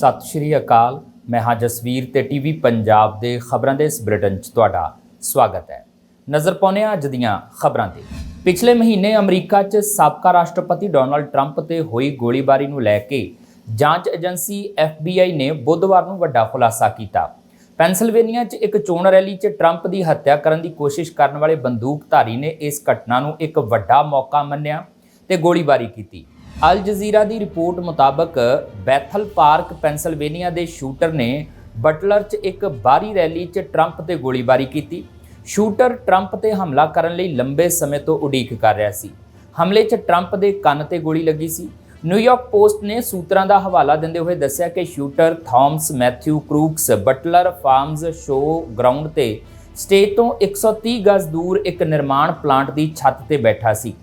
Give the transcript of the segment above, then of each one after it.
ਸਤਿ ਸ਼੍ਰੀ ਅਕਾਲ। ਮੈਂ ਹਾਂ ਜਸਵੀਰ ਤੇ ਟੀਵੀ ਪੰਜਾਬ ਦੇ ਖਬਰਾਂ ਦੇ ਇਸ ਬੁਲੇਟਿਨ 'ਚ ਤੁਹਾਡਾ ਸਵਾਗਤ ਹੈ। ਨਜ਼ਰ ਪਾਉਂਦੇ ਹਾਂ ਅੱਜ ਦੀਆਂ ਖਬਰਾਂ ਤੇ। ਪਿਛਲੇ ਮਹੀਨੇ ਅਮਰੀਕਾ 'ਚ ਸਾਬਕਾ ਰਾਸ਼ਟਰਪਤੀ ਡੋਨਲਡ ਟਰੰਪ ਤੇ ਹੋਈ ਗੋਲੀਬਾਰੀ ਨੂੰ ਲੈ ਕੇ ਜਾਂਚ ਏਜੰਸੀ FBI ਨੇ ਬੁੱਧਵਾਰ ਨੂੰ ਵੱਡਾ ਖੁਲਾਸਾ ਕੀਤਾ। ਪੈਨਸਿਲਵੇਨੀਆ 'ਚ ਇੱਕ ਚੋਣ ਰੈਲੀ 'ਚ ਟਰੰਪ ਦੀ ਹੱਤਿਆ ਕਰਨ ਦੀ ਕੋਸ਼ਿਸ਼ ਕਰਨ ਵਾਲੇ ਬੰਦੂਕਧਾਰੀ ਨੇ ਇਸ ਘਟਨਾ ਨੂੰ ਇੱਕ ਵੱਡਾ ਮੌਕਾ ਮੰਨਿਆ ਤੇ ਗੋਲੀਬਾਰੀ ਕੀਤੀ। ਅਲ ਜਜ਼ੀਰਾ ਦੀ ਰਿਪੋਰਟ ਮੁਤਾਬਕ ਬੈਥਲ ਪਾਰਕ, ਪੈਨਸਿਲਵੇਨੀਆ ਦੇ ਸ਼ੂਟਰ ਨੇ ਬਟਲਰ 'ਚ ਇੱਕ ਬਾਹਰੀ ਰੈਲੀ 'ਚ ਟਰੰਪ ਤੇ ਗੋਲੀਬਾਰੀ ਕੀਤੀ। ਸ਼ੂਟਰ ਟਰੰਪ ਤੇ ਹਮਲਾ ਕਰਨ ਲਈ ਲੰਬੇ ਸਮੇਂ ਤੋਂ ਉਡੀਕ ਕਰ ਰਿਹਾ ਸੀ। ਹਮਲੇ 'ਚ ਟਰੰਪ ਦੇ ਕੰਨ ਤੇ ਗੋਲੀ ਲੱਗੀ ਸੀ। ਨਿਊਯਾਰਕ ਪੋਸਟ ਨੇ ਸੂਤਰਾਂ ਦਾ ਹਵਾਲਾ ਦਿੰਦੇ ਹੋਏ ਦੱਸਿਆ ਕਿ shooter Thomas Matthew Crooks Butler Farms show ground ਤੇ ਸਟੇਜ ਤੋਂ 130 ਗਜ਼ ਦੂਰ ਇੱਕ ਨਿਰਮਾਣ ਪਲਾਂਟ ਦੀ ਛੱਤ ਤੇ ਬੈਠਾ ਸੀ।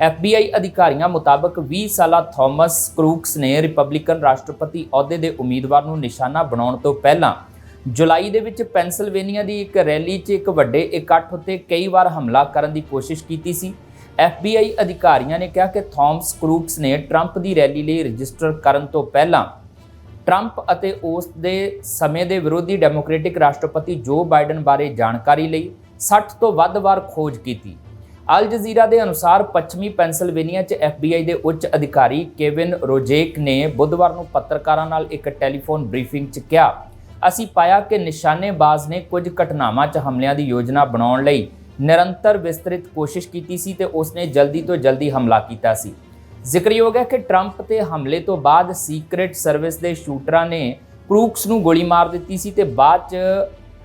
FBI ਅਧਿਕਾਰੀਆਂ ਮੁਤਾਬਕ 20 ਸਾਲਾ ਥਾਮਸ ਕਰੂਕਸ ਨੇ ਰਿਪਬਲਿਕਨ ਰਾਸ਼ਟਰਪਤੀ ਅਹੁਦੇ ਦੇ ਉਮੀਦਵਾਰ ਨੂੰ ਨਿਸ਼ਾਨਾ ਬਣਾਉਣ ਤੋਂ ਪਹਿਲਾਂ ਜੁਲਾਈ ਦੇ ਵਿੱਚ ਪੈਨਸਿਲਵੇਨੀਆ ਦੀ ਇੱਕ ਰੈਲੀ 'ਚ ਇੱਕ ਵੱਡੇ ਇਕੱਠ ਉੱਤੇ ਕਈ ਵਾਰ ਹਮਲਾ ਕਰਨ ਦੀ ਕੋਸ਼ਿਸ਼ ਕੀਤੀ ਸੀ। FBI ਅਧਿਕਾਰੀਆਂ ਨੇ ਕਿਹਾ ਕਿ ਥਾਮਸ ਕਰੂਕਸ ਨੇ ਟਰੰਪ ਦੀ ਰੈਲੀ ਲਈ ਰਜਿਸਟਰ ਕਰਨ ਤੋਂ ਪਹਿਲਾਂ ਟਰੰਪ ਅਤੇ ਉਸ ਦੇ ਸਮੇਂ ਦੇ ਵਿਰੋਧੀ ਡੈਮੋਕ੍ਰੈਟਿਕ ਰਾਸ਼ਟਰਪਤੀ ਜੋ ਬਾਈਡਨ ਬਾਰੇ ਜਾਣਕਾਰੀ ਲਈ 60 ਤੋਂ ਵੱਧ ਵਾਰ ਖੋਜ ਕੀਤੀ। ਅਲ ਜਜ਼ੀਰਾ ਦੇ ਅਨੁਸਾਰ ਪੱਛਮੀ ਪੈਨਸਿਲਵੇਨੀਆ 'ਚ FBI ਦੇ ਉੱਚ ਅਧਿਕਾਰੀ ਕੇਵਿਨ ਰੋਜੇਕ ਨੇ ਬੁੱਧਵਾਰ ਨੂੰ ਪੱਤਰਕਾਰਾਂ ਨਾਲ ਇੱਕ ਟੈਲੀਫੋਨ ਬਰੀਫਿੰਗ 'ਚ ਕਿਹਾ, ਅਸੀਂ ਪਾਇਆ ਕਿ ਨਿਸ਼ਾਨੇਬਾਜ਼ ਨੇ ਕੁਝ ਘਟਨਾਵਾਂ 'ਚ ਹਮਲਿਆਂ ਦੀ ਯੋਜਨਾ ਬਣਾਉਣ ਲਈ ਨਿਰੰਤਰ ਵਿਸਤ੍ਰਿਤ ਕੋਸ਼ਿਸ਼ ਕੀਤੀ ਸੀ ਤੇ ਉਸਨੇ ਜਲਦੀ ਤੋਂ ਜਲਦੀ ਹਮਲਾ ਕੀਤਾ ਸੀ। ਜ਼ਿਕਰਯੋਗ ਹੈ ਕਿ ਟਰੰਪ ਤੇ ਹਮਲੇ ਤੋਂ ਬਾਅਦ ਸੀਕ੍ਰੀਟ ਸਰਵਿਸ ਦੇ ਸ਼ੂਟਰਾਂ ਨੇ ਕਰੂਕਸ ਨੂੰ ਗੋਲੀ ਮਾਰ ਦਿੱਤੀ ਸੀ ਤੇ ਬਾਅਦ 'ਚ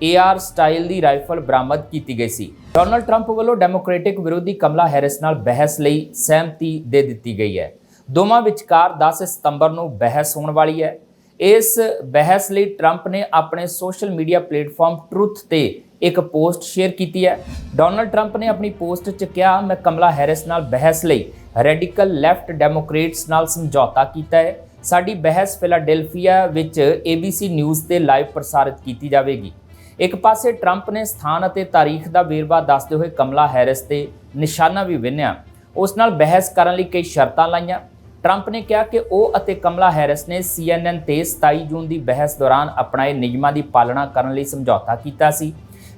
AR ਸਟਾਈਲ ਦੀ ਰਾਈਫਲ ਬਰਾਮਦ ਕੀਤੀ ਗਈ ਸੀ। ਡੋਨਲਡ ਟਰੰਪ ਵੱਲੋਂ ਡੈਮੋਕ੍ਰੈਟਿਕ ਵਿਰੋਧੀ ਕਮਲਾ ਹੈਰਿਸ ਨਾਲ ਬਹਿਸ ਲਈ ਸਹਿਮਤੀ ਦੇ ਦਿੱਤੀ ਗਈ ਹੈ। ਦੋਵਾਂ ਵਿਚਕਾਰ 10 ਸਤੰਬਰ ਨੂੰ ਬਹਿਸ ਹੋਣ ਵਾਲੀ ਹੈ। ਇਸ ਬਹਿਸ ਲਈ ਟਰੰਪ ਨੇ ਆਪਣੇ ਸੋਸ਼ਲ ਮੀਡੀਆ ਪਲੇਟਫਾਰਮ ਟਰੁੱਥ ਤੇ ਇੱਕ ਪੋਸਟ ਸ਼ੇਅਰ ਕੀਤੀ ਹੈ। ਡੋਨਲਡ ਟਰੰਪ ਨੇ ਆਪਣੀ ਪੋਸਟ 'ਚ ਕਿਹਾ, ਮੈਂ ਕਮਲਾ ਹੈਰਿਸ ਨਾਲ ਬਹਿਸ ਲਈ ਰੈਡੀਕਲ ਲੈਫਟ ਡੈਮੋਕ੍ਰੇਟਸ ਨਾਲ ਸਮਝੌਤਾ ਕੀਤਾ ਹੈ। ਸਾਡੀ ਬਹਿਸ ਫਿਲਾਡੈਲਫੀਆ ਵਿੱਚ ABC ਨਿਊਜ਼ ਤੇ ਲਾਈਵ ਪ੍ਰਸਾਰਿਤ ਕੀਤੀ ਜਾਵੇਗੀ। ਇੱਕ ਪਾਸੇ ਟਰੰਪ ਨੇ ਸਥਾਨ ਅਤੇ ਤਾਰੀਖ ਦਾ ਵੇਰਵਾ ਦੱਸਦੇ ਹੋਏ ਕਮਲਾ ਹੈਰਿਸ ਤੇ ਨਿਸ਼ਾਨਾ ਵੀ ਵਿੰਨਿਆ। ਉਸ ਨਾਲ ਬਹਿਸ ਕਰਨ ਲਈ ਕਈ ਸ਼ਰਤਾਂ ਲਾਈਆਂ। ਟਰੰਪ ਨੇ ਕਿਹਾ ਕਿ ਉਹ ਅਤੇ ਕਮਲਾ ਹੈਰਿਸ ਨੇ CNN ਤੇ 27 ਜੂਨ ਦੀ ਬਹਿਸ ਦੌਰਾਨ ਅਪਣਾਏ ਨਿਯਮਾਂ ਦੀ ਪਾਲਣਾ ਕਰਨ ਲਈ ਸਮਝੌਤਾ ਕੀਤਾ ਸੀ।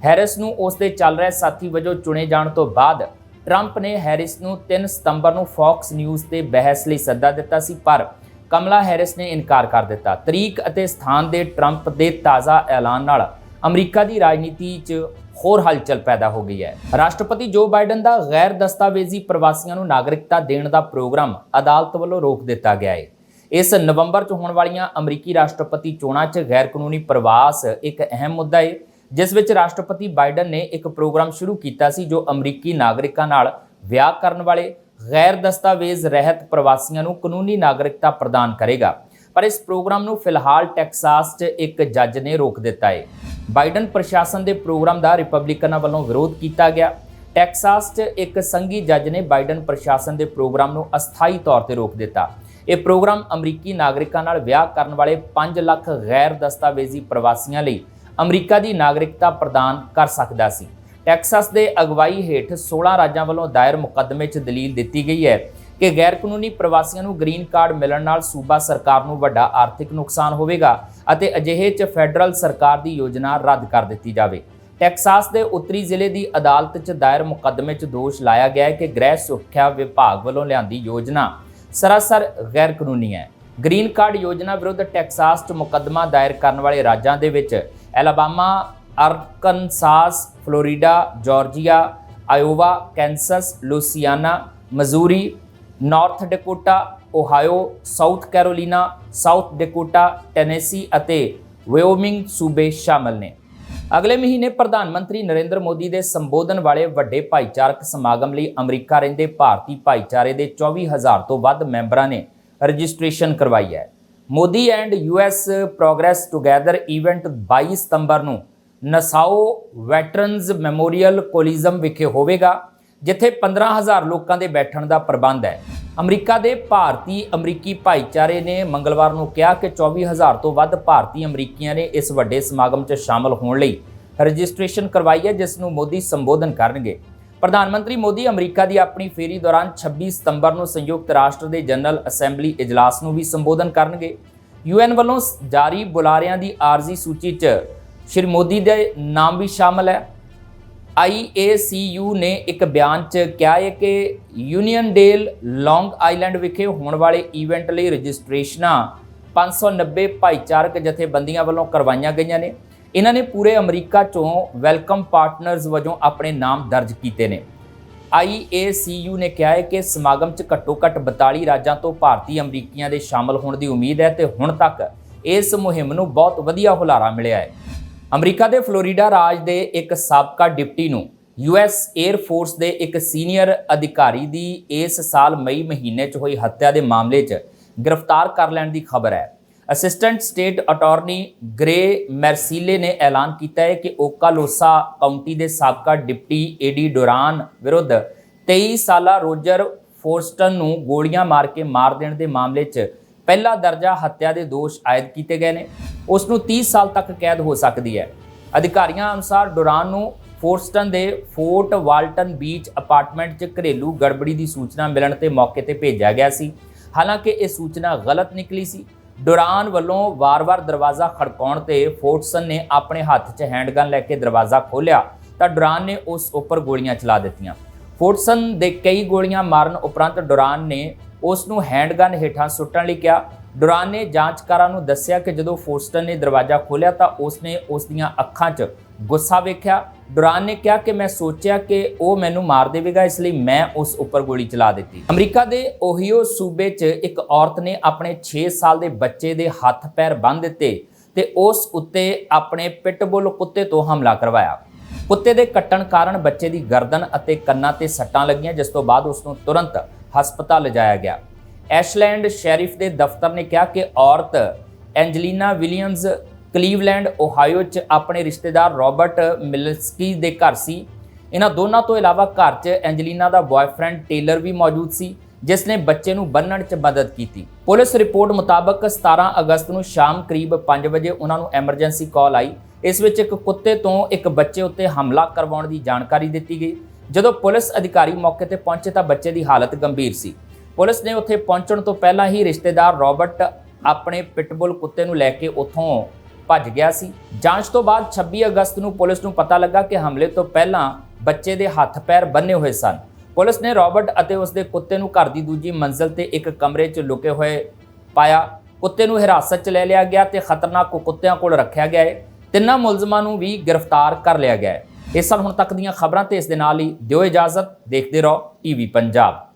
ਹੈਰਿਸ ਨੂੰ ਉਸ ਦੇ ਚੱਲ ਰਹੇ ਸਾਥੀ ਵਜੋਂ ਚੁਣੇ ਜਾਣ ਤੋਂ ਬਾਅਦ ਟਰੰਪ ਨੇ ਹੈਰਿਸ ਨੂੰ 3 ਸਤੰਬਰ ਨੂੰ ਫੌਕਸ ਨਿਊਜ਼ ਤੇ ਬਹਿਸ ਲਈ ਸੱਦਾ ਦਿੱਤਾ ਸੀ, ਪਰ ਕਮਲਾ ਹੈਰਿਸ ਨੇ ਇਨਕਾਰ ਕਰ ਦਿੱਤਾ। ਤਰੀਕ ਅਤੇ ਸਥਾਨ ਦੇ ਟਰੰਪ ਦੇ ਤਾਜ਼ਾ ਐਲਾਨ ਨਾਲ ਅਮਰੀਕਾ ਦੀ ਰਾਜਨੀਤੀ 'ਚ ਹੋਰ ਹਲਚਲ ਪੈਦਾ ਹੋ ਗਈ ਹੈ। ਰਾਸ਼ਟਰਪਤੀ ਜੋ ਬਾਈਡਨ ਦਾ ਗੈਰ ਦਸਤਾਵੇਜ਼ੀ ਪ੍ਰਵਾਸੀਆਂ ਨੂੰ ਨਾਗਰਿਕਤਾ ਦੇਣ ਦਾ ਪ੍ਰੋਗਰਾਮ ਅਦਾਲਤ ਵੱਲੋਂ ਰੋਕ ਦਿੱਤਾ ਗਿਆ ਹੈ। ਇਸ ਨਵੰਬਰ 'ਚ ਹੋਣ ਵਾਲੀਆਂ ਅਮਰੀਕੀ ਰਾਸ਼ਟਰਪਤੀ ਚੋਣਾਂ 'ਚ ਗੈਰ ਕਾਨੂੰਨੀ ਪ੍ਰਵਾਸ ਇੱਕ ਅਹਿਮ ਮੁੱਦਾ ਹੈ, ਜਿਸ ਵਿੱਚ ਰਾਸ਼ਟਰਪਤੀ ਬਾਈਡਨ ਨੇ ਇੱਕ ਪ੍ਰੋਗਰਾਮ ਸ਼ੁਰੂ ਕੀਤਾ ਸੀ ਜੋ ਅਮਰੀਕੀ ਨਾਗਰਿਕਾਂ ਨਾਲ ਵਿਆਹ ਕਰਨ ਵਾਲੇ ਗੈਰ ਦਸਤਾਵੇਜ਼ ਰਹਿਤ ਪ੍ਰਵਾਸੀਆਂ ਨੂੰ ਕਾਨੂੰਨੀ ਨਾਗਰਿਕਤਾ ਪ੍ਰਦਾਨ ਕਰੇਗਾ। ਪਰ ਇਸ ਪ੍ਰੋਗਰਾਮ ਨੂੰ ਫਿਲਹਾਲ ਟੈਕਸਾਸ 'ਚ ਇੱਕ ਜੱਜ ਨੇ ਰੋਕ ਦਿੱਤਾ ਹੈ। ਬਾਈਡਨ ਪ੍ਰਸ਼ਾਸਨ ਦੇ ਪ੍ਰੋਗਰਾਮ ਦਾ ਰਿਪਬਲਿਕਨਾਂ ਵੱਲੋਂ ਵਿਰੋਧ ਕੀਤਾ ਗਿਆ। ਟੈਕਸਾਸ 'ਚ ਇੱਕ ਸੰਘੀ ਜੱਜ ਨੇ ਬਾਈਡਨ ਪ੍ਰਸ਼ਾਸਨ ਦੇ ਪ੍ਰੋਗਰਾਮ ਨੂੰ ਅਸਥਾਈ ਤੌਰ ਤੇ ਰੋਕ ਦਿੱਤਾ। ਇਹ ਪ੍ਰੋਗਰਾਮ ਅਮਰੀਕੀ ਨਾਗਰਿਕਾਂ ਨਾਲ ਵਿਆਹ ਕਰਨ ਵਾਲੇ 5 ਲੱਖ ਗੈਰ ਦਸਤਾਵੇਜ਼ੀ ਪ੍ਰਵਾਸੀਆਂ ਲਈ ਅਮਰੀਕਾ ਦੀ ਨਾਗਰਿਕਤਾ ਪ੍ਰਦਾਨ ਕਰ ਸਕਦਾ ਸੀ। ਟੈਕਸਾਸ ਦੇ ਅਗਵਾਈ ਹੇਠ 16 ਰਾਜਾਂ ਵੱਲੋਂ ਦਾਇਰ ਮੁਕੱਦਮੇ 'ਚ ਦਲੀਲ ਦਿੱਤੀ ਗਈ ਹੈ। ਕਿ ਗੈਰ ਕਾਨੂੰਨੀ ਪ੍ਰਵਾਸੀਆਂ ਨੂੰ ਗ੍ਰੀਨ ਕਾਰਡ ਮਿਲਣ ਨਾਲ ਸੂਬਾ ਸਰਕਾਰ ਨੂੰ ਵੱਡਾ ਆਰਥਿਕ ਨੁਕਸਾਨ ਹੋਵੇਗਾ ਅਤੇ ਅਜਿਹੇ 'ਚ ਫੈਡਰਲ ਸਰਕਾਰ ਦੀ ਯੋਜਨਾ ਰੱਦ ਕਰ ਦਿੱਤੀ ਜਾਵੇ। ਟੈਕਸਾਸ ਦੇ ਉੱਤਰੀ ਜ਼ਿਲ੍ਹੇ ਦੀ ਅਦਾਲਤ 'ਚ ਦਾਇਰ ਮੁਕੱਦਮੇ 'ਚ ਦੋਸ਼ ਲਾਇਆ ਗਿਆ ਹੈ ਕਿ ਗ੍ਰਹਿ ਸੁਰੱਖਿਆ ਵਿਭਾਗ ਵੱਲੋਂ ਲਿਆਂਦੀ ਯੋਜਨਾ ਸਰਾਸਰ ਗੈਰ ਕਾਨੂੰਨੀ ਹੈ। ਗ੍ਰੀਨ ਕਾਰਡ ਯੋਜਨਾ ਵਿਰੁੱਧ ਟੈਕਸਾਸ 'ਚ ਮੁਕੱਦਮਾ ਦਾਇਰ ਕਰਨ ਵਾਲੇ ਰਾਜਾਂ ਦੇ ਵਿੱਚ Alabama, Arkansas, Florida, Georgia, Iowa Kansas Louisiana, Missouri North Dakota, Ohio, South Carolina, South Dakota, Tennessee ਅਤੇ ਵਾਇਓਮਿੰਗ ਸੂਬੇ ਸ਼ਾਮਲ ਨੇ। ਅਗਲੇ ਮਹੀਨੇ ਪ੍ਰਧਾਨ ਮੰਤਰੀ ਨਰਿੰਦਰ ਮੋਦੀ ਦੇ ਸੰਬੋਧਨ ਵਾਲੇ ਵੱਡੇ ਭਾਈਚਾਰਕ ਸਮਾਗਮ ਲਈ ਅਮਰੀਕਾ ਰਹਿੰਦੇ ਭਾਰਤੀ ਭਾਈਚਾਰੇ ਦੇ 24000 ਤੋਂ ਵੱਧ ਮੈਂਬਰਾਂ ਨੇ ਰਜਿਸਟ੍ਰੇਸ਼ਨ ਕਰਵਾਈ ਹੈ। Modi and US progress together event 22 ਸਤੰਬਰ ਨੂੰ ਨਸਾਓ ਵੈਟਰਨਜ਼ ਮੈਮੋਰੀਅਲ ਕੋਲੀਜ਼ਮ ਵਿਖੇ ਹੋਵੇਗਾ। ਜਿੱਥੇ 15000 ਲੋਕਾਂ ਦੇ ਬੈਠਣ ਦਾ ਪ੍ਰਬੰਧ ਹੈ। ਅਮਰੀਕਾ ਦੇ ਭਾਰਤੀ ਅਮਰੀਕੀ ਭਾਈਚਾਰੇ ਨੇ ਮੰਗਲਵਾਰ ਨੂੰ ਕਿਹਾ ਕਿ 24000 ਤੋਂ ਵੱਧ ਭਾਰਤੀ ਅਮਰੀਕੀਆਂ ਨੇ ਇਸ ਵੱਡੇ ਸਮਾਗਮ 'ਚ ਸ਼ਾਮਲ ਹੋਣ ਲਈ ਰਜਿਸਟ੍ਰੇਸ਼ਨ ਕਰਵਾਈ ਹੈ, ਜਿਸ ਨੂੰ ਮੋਦੀ ਸੰਬੋਧਨ ਕਰਨਗੇ। ਪ੍ਰਧਾਨ ਮੰਤਰੀ ਮੋਦੀ ਅਮਰੀਕਾ ਦੀ ਆਪਣੀ ਫੇਰੀ ਦੌਰਾਨ 26 ਸਤੰਬਰ ਨੂੰ ਸੰਯੁਕਤ ਰਾਸ਼ਟਰ ਦੇ ਜਨਰਲ ਅਸੈਂਬਲੀ ਇਜਲਾਸ ਨੂੰ ਵੀ ਸੰਬੋਧਨ ਕਰਨਗੇ। ਯੂਐਨ ਵੱਲੋਂ ਜਾਰੀ ਬੁਲਾਰਿਆਂ ਦੀ ਆਰਜ਼ੀ ਸੂਚੀ 'ਚ ਸ਼੍ਰੀ ਮੋਦੀ ਦੇ ਨਾਮ ਵੀ ਸ਼ਾਮਲ ਹੈ। IACU ਨੇ ਇੱਕ ਬਿਆਨ 'ਚ ਕਿਹਾ ਹੈ ਕਿ ਯੂਨੀਅਨ ਡੇਲ ਲੌਂਗ ਆਈਲੈਂਡ ਵਿਖੇ ਹੋਣ ਵਾਲੇ ਇਵੈਂਟ ਲਈ ਰਜਿਸਟ੍ਰੇਸ਼ਨਾਂ 590 ਭਾਈਚਾਰਕ ਜਥੇਬੰਦੀਆਂ ਵੱਲੋਂ ਕਰਵਾਈਆਂ ਗਈਆਂ ਨੇ। ਇਹਨਾਂ ਨੇ ਪੂਰੇ ਅਮਰੀਕਾ 'ਚੋਂ ਵੈਲਕਮ ਪਾਰਟਨਰਸ ਵਜੋਂ ਆਪਣੇ ਨਾਮ ਦਰਜ ਕੀਤੇ ਨੇ। IACU ਨੇ ਕਿਹਾ ਹੈ ਕਿ ਸਮਾਗਮ 'ਚ ਘੱਟੋ-ਘੱਟ 42 ਰਾਜਾਂ ਤੋਂ ਭਾਰਤੀ ਅਮਰੀਕੀਆਂ ਦੇ ਸ਼ਾਮਲ ਹੋਣ ਦੀ ਉਮੀਦ ਹੈ ਤੇ ਹੁਣ ਤੱਕ ਇਸ ਮੁਹਿੰਮ ਨੂੰ ਬਹੁਤ ਵਧੀਆ ਹੁਲਾਰਾ ਮਿਲਿਆ ਹੈ। ਅਮਰੀਕਾ ਦੇ ਫਲੋਰੀਡਾ ਰਾਜ ਦੇ ਇੱਕ ਸਾਬਕਾ ਡਿਪਟੀ ਨੂੰ ਯੂਐਸ 에ਅਰ ਫੋਰਸ ਦੇ ਇੱਕ ਸੀਨੀਅਰ ਅਧਿਕਾਰੀ ਦੀ ਇਸ ਸਾਲ ਮਈ ਮਹੀਨੇ 'ਚ ਹੋਈ ਹੱਤਿਆ ਦੇ ਮਾਮਲੇ 'ਚ ਗ੍ਰਿਫਤਾਰ ਕਰ ਲੈਣ ਦੀ ਖਬਰ ਹੈ। ਅਸਿਸਟੈਂਟ ਸਟੇਟ ਅਟਾਰਨੀ ਗ੍ਰੇ ਮੈਰਸੀਲੇ ਨੇ ਐਲਾਨ ਕੀਤਾ ਹੈ ਕਿ ਓਕਾਲੋਸਾ ਕਾਉਂਟੀ ਦੇ ਸਾਬਕਾ ਡਿਪਟੀ ਏਡੀ ਡੋਰਾਨ ਵਿਰੁੱਧ 23 ਸਾਲਾ ਰੋਜਰ ਫੋਰਸਟਨ ਨੂੰ ਗੋਲੀਆਂ ਮਾਰ ਕੇ ਮਾਰ ਦੇਣ ਦੇ ਮਾਮਲੇ 'ਚ ਪਹਿਲਾ ਦਰਜਾ ਹੱਤਿਆ ਦੇ ਦੋਸ਼ ਆਇਦ ਕੀਤੇ ਗਏ ਨੇ। ਉਸ ਨੂੰ 30 ਸਾਲ ਤੱਕ ਕੈਦ ਹੋ ਸਕਦੀ ਹੈ। ਅਧਿਕਾਰੀਆਂ ਅਨੁਸਾਰ ਡੋਰਾਨ ਨੂੰ ਫੋਰਸਟਨ ਦੇ ਫੋਰਟ ਵਾਲਟਨ ਬੀਚ ਅਪਾਰਟਮੈਂਟ 'ਚ ਘਰੇਲੂ ਗੜਬੜੀ ਦੀ ਸੂਚਨਾ ਮਿਲਣ ਤੇ ਮੌਕੇ ਤੇ ਭੇਜਿਆ ਗਿਆ ਸੀ। ਹਾਲਾਂਕਿ ਇਹ ਸੂਚਨਾ ਗਲਤ ਨਿਕਲੀ ਸੀ। ਡੋਰਾਨ ਵੱਲੋਂ ਵਾਰ-ਵਾਰ ਦਰਵਾਜ਼ਾ ਖੜਕਾਉਣ ਤੇ ਫੋਰਟਸਨ ਨੇ ਆਪਣੇ ਹੱਥ 'ਚ ਹੈਂਡਗਨ ਲੈ ਕੇ ਦਰਵਾਜ਼ਾ ਖੋਲ੍ਹਿਆ ਤਾਂ ਡੋਰਾਨ ਨੇ ਉਸ ਉੱਪਰ ਗੋਲੀਆਂ ਚਲਾ ਦਿੱਤੀਆਂ। ਫੋਰਟਸਨ ਦੇ ਕਈ ਗੋਲੀਆਂ ਮਾਰਨ ਉਪਰੰਤ ਡੋਰਾਨ ਨੇ ਉਸ ਨੂੰ ਹੈਂਡਗਨ ਹੇਠਾਂ ਸੁੱਟਣ ਲਈ ਕਿਹਾ। ਡੋਰਾਨ ਨੇ ਜਾਂਚਕਾਰਾਂ ਨੂੰ ਦੱਸਿਆ ਕਿ ਜਦੋਂ ਫੋਰਸਟਨ ਨੇ ਦਰਵਾਜ਼ਾ ਖੋਲ੍ਹਿਆ ਤਾਂ ਉਸਨੇ ਉਸ ਦੀਆਂ ਅੱਖਾਂ 'ਚ ਗੁੱਸਾ ਵੇਖਿਆ। ਡੁਰਾਨ ਨੇ ਕਿਹਾ ਕਿ ਮੈਂ ਸੋਚਿਆ ਕਿ ਉਹ ਮੈਨੂੰ ਮਾਰ ਦੇਵੇਗਾ, ਇਸ ਲਈ ਮੈਂ ਉਸ ਉੱਪਰ ਗੋਲੀ ਚਲਾ ਦਿੱਤੀ। ਅਮਰੀਕਾ ਦੇ ਓਹੀਓ ਸੂਬੇ 'ਚ ਇੱਕ ਔਰਤ ਨੇ ਆਪਣੇ 6 ਸਾਲ ਦੇ ਬੱਚੇ ਦੇ ਹੱਥ ਪੈਰ ਬੰਨ੍ਹ ਦਿੱਤੇ ਤੇ ਉਸ ਉੱਤੇ ਆਪਣੇ ਪਿਟਬੁਲ ਕੁੱਤੇ ਤੋਂ ਹਮਲਾ ਕਰਵਾਇਆ। ਕੁੱਤੇ ਦੇ ਕੱਟਣ ਕਾਰਨ ਬੱਚੇ ਦੀ ਗਰਦਨ ਅਤੇ ਕੰਨਾਂ ਤੇ ਸੱਟਾਂ ਲੱਗੀਆਂ, ਜਿਸ ਤੋਂ ਬਾਅਦ ਉਸ ਨੂੰ ਤੁਰੰਤ ਹਸਪਤਾਲ ਲਿਜਾਇਆ ਗਿਆ। ਐਸ਼ਲੈਂਡ ਸ਼ੈਰਿਫ ਦੇ ਦਫ਼ਤਰ ਨੇ ਕਿਹਾ ਕਿ ਔਰਤ ਐਂਜਲੀਨਾ ਵਿਲੀਅਮਸ ਕਲੀਵਲੈਂਡ, ਓਹਾਇਓ 'ਚ ਆਪਣੇ ਰਿਸ਼ਤੇਦਾਰ ਰਾਬਰਟ ਮਿਲਸਕੀ ਦੇ ਘਰ ਸੀ। ਇਹਨਾਂ ਦੋਨਾਂ ਤੋਂ ਇਲਾਵਾ ਘਰ 'ਚ ਐਂਜਲੀਨਾ ਦਾ ਬॉयਫ੍ਰੈਂਡ ਟੇਲਰ ਵੀ ਮੌਜੂਦ ਸੀ, ਜਿਸ ਨੇ ਬੱਚੇ ਨੂੰ ਬੰਨਣ 'ਚ ਮਦਦ ਕੀਤੀ। ਪੁਲਿਸ ਰਿਪੋਰਟ ਮੁਤਾਬਕ 17 ਅਗਸਤ ਨੂੰ ਸ਼ਾਮ ਕਰੀਬ 5 ਵਜੇ ਉਹਨਾਂ ਨੂੰ ਐਮਰਜੈਂਸੀ ਕਾਲ ਆਈ। ਇਸ ਵਿੱਚ ਇੱਕ ਕੁੱਤੇ ਤੋਂ ਇੱਕ ਬੱਚੇ ਉੱਤੇ ਹਮਲਾ ਕਰਵਾਉਣ ਦੀ ਜਾਣਕਾਰੀ ਦਿੱਤੀ ਗਈ। ਜਦੋਂ ਪੁਲਿਸ ਅਧਿਕਾਰੀ ਮੌਕੇ ਤੇ ਪਹੁੰਚੇ ਤਾਂ ਬੱਚੇ ਦੀ ਹਾਲਤ ਗੰਭੀਰ ਸੀ। ਪੁਲਿਸ ਨੇ ਉੱਥੇ ਪਹੁੰਚਣ ਤੋਂ ਪਹਿਲਾਂ ਹੀ ਰਿਸ਼ਤੇਦਾਰ ਰਾਬਰਟ ਆਪਣੇ ਪਿਟਬੁਲ ਕੁੱਤੇ ਨੂੰ ਲੈ ਕੇ ਉੱਥੋਂ ਭੱਜ ਗਿਆ ਸੀ। ਜਾਂਚ ਤੋਂ ਬਾਅਦ 26 ਅਗਸਤ ਨੂੰ ਪੁਲਿਸ ਨੂੰ ਪਤਾ ਲੱਗਾ ਕਿ ਹਮਲੇ ਤੋਂ ਪਹਿਲਾਂ ਬੱਚੇ ਦੇ ਹੱਥ ਪੈਰ ਬੰਨੇ ਹੋਏ ਸਨ। ਪੁਲਿਸ ਨੇ ਰਾਬਰਟ ਅਤੇ ਉਸ ਦੇ ਕੁੱਤੇ ਨੂੰ ਘਰ ਦੀ ਦੂਜੀ ਮੰਜ਼ਲ ਤੇ ਇੱਕ ਕਮਰੇ 'ਚ ਲੁਕੇ ਹੋਏ ਪਾਇਆ। ਕੁੱਤੇ ਨੂੰ ਹਿਰਾਸਤ 'ਚ ਲੈ ਲਿਆ ਗਿਆ ਤੇ ਖਤਰਨਾਕ ਕੁੱਤਿਆਂ ਕੋਲ ਰੱਖਿਆ ਗਿਆ ਹੈ ਤਿੰਨਾਂ ਮੁਲਜ਼ਮਾਂ ਨੂੰ ਵੀ ਗ੍ਰਿਫਤਾਰ ਕਰ ਲਿਆ ਗਿਆ ਹੈ ਇਸ ਸਾਲ ਹੁਣ ਤੱਕ ਦੀਆਂ ਖਬਰਾਂ ਤੇ ਇਸ ਦੇ ਨਾਲ ਹੀ ਦਿਓ ਇਜਾਜ਼ਤ। ਦੇਖਦੇ ਰਹੋ ਟੀਵੀ ਪੰਜਾਬ